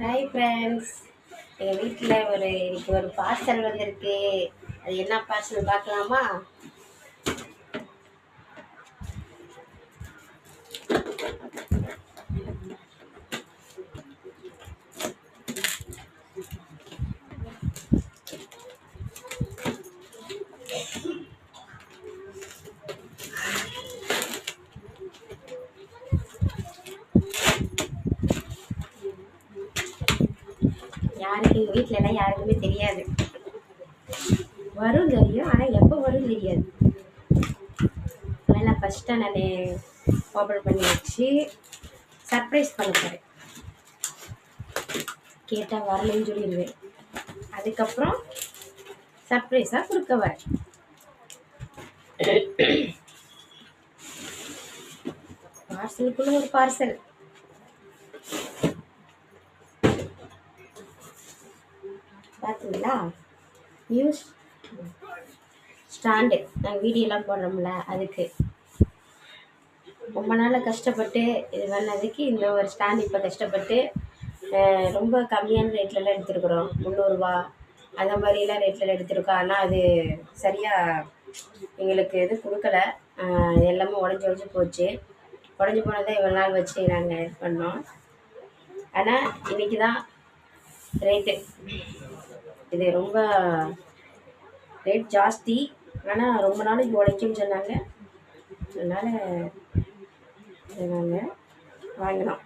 Hi friends எங்கள் வீட்டில் ஒரு இன்னைக்கு ஒரு பார்சல் வந்திருக்கு. அது என்ன பார்சல் பார்க்கலாமா? யாருக்கு எங்கள் வீட்டில் எல்லாம் யாருக்குமே தெரியாது. வரும் தெரியும் ஆனால் எப்போ வரும் தெரியாது. அதனால் ஃபஸ்ட்டாக நான் ஓப்பன் பண்ணி வச்சு சர்ப்ரைஸ் பண்ண போகிறேன் கேட்டால் வரலைன்னு சொல்லிடுவேன். அதுக்கப்புறம் சர்ப்ரைஸாக கொடுக்க வரேன். பார்சலுக்குள்ள ஒரு பார்சல் பார்த்தீங்களா நியூஸ் ஸ்டாண்டு நாங்கள் வீடியோலாம் போடுறோம்ல அதுக்கு. ரொம்ப நாள் கஷ்டப்பட்டு இது பண்ணதுக்கு இந்த ஒரு ஸ்டாண்ட் இப்போ கஷ்டப்பட்டு ரொம்ப கம்மியான ரேட்லலாம் எடுத்துருக்குறோம். முந்நூறுரூவா அந்த மாதிரிலாம் ரேட்டில் எடுத்திருக்கோம். ஆனால் அது சரியாக எங்களுக்கு இது கொடுக்கல. எல்லாமே உடஞ்சி உடஞ்சி போச்சு. உடஞ்சி போனதை இவ்வளோ நாள் வச்சு நாங்கள் இது பண்ணோம். ஆனால் இன்றைக்கி தான் ரேட்டு இது ரொம்ப ரேட் ஜாஸ்தி. ஆனால் ரொம்ப நாளைக்கு உழைக்கும்னு சொன்னாங்க. அதனால் இதை நாங்கள் வாங்கினோம்.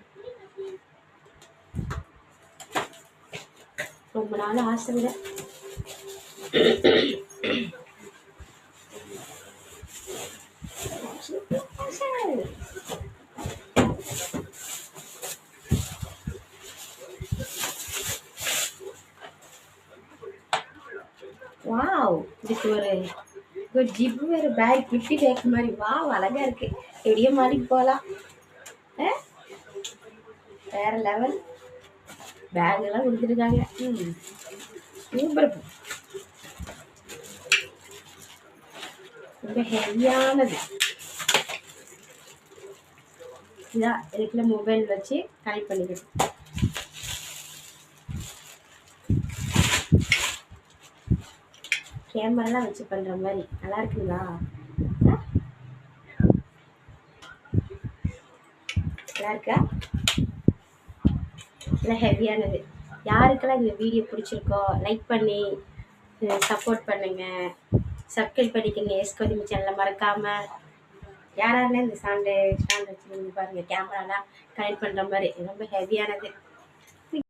ரொம்ப நாள் ஆசை வாவ் இதுக்கு ஒரு ஒரு ஜிப்பு வேறு பேக் கிஃப்டி பேக் மாதிரி. வாவ் அழகாக இருக்குது எப்படியே மாடிக்கு போகலாம் வேறு லெவல் பேக் எல்லாம் கொடுத்துருக்காங்க. ம். சூப்பர் ரொம்ப ஹெவியானது இதான் இதுக்குள்ள மொபைல் வச்சு கனெக்ட் பண்ணிக்கிறேன் கேமராலாம் வச்சு பண்ணுற மாதிரி. நல்லா இருக்குங்களா? நல்லா இருக்கா? நல்லா ஹெவியானது யாருக்கெல்லாம் இந்த வீடியோ பிடிச்சிருக்கோ லைக் பண்ணி சப்போர்ட் பண்ணுங்கள் சப்ஸ்கிரைப் பண்ணிக்கங்க. எஸ்கோதிமி சேனலை மறக்காமல் யாராருன்னா இந்த சாண்டு ஸ்டாண்ட் வச்சுருந்து பாருங்கள் கேமராலாம் கனெக்ட் பண்ணுற மாதிரி. ரொம்ப ஹெவியானது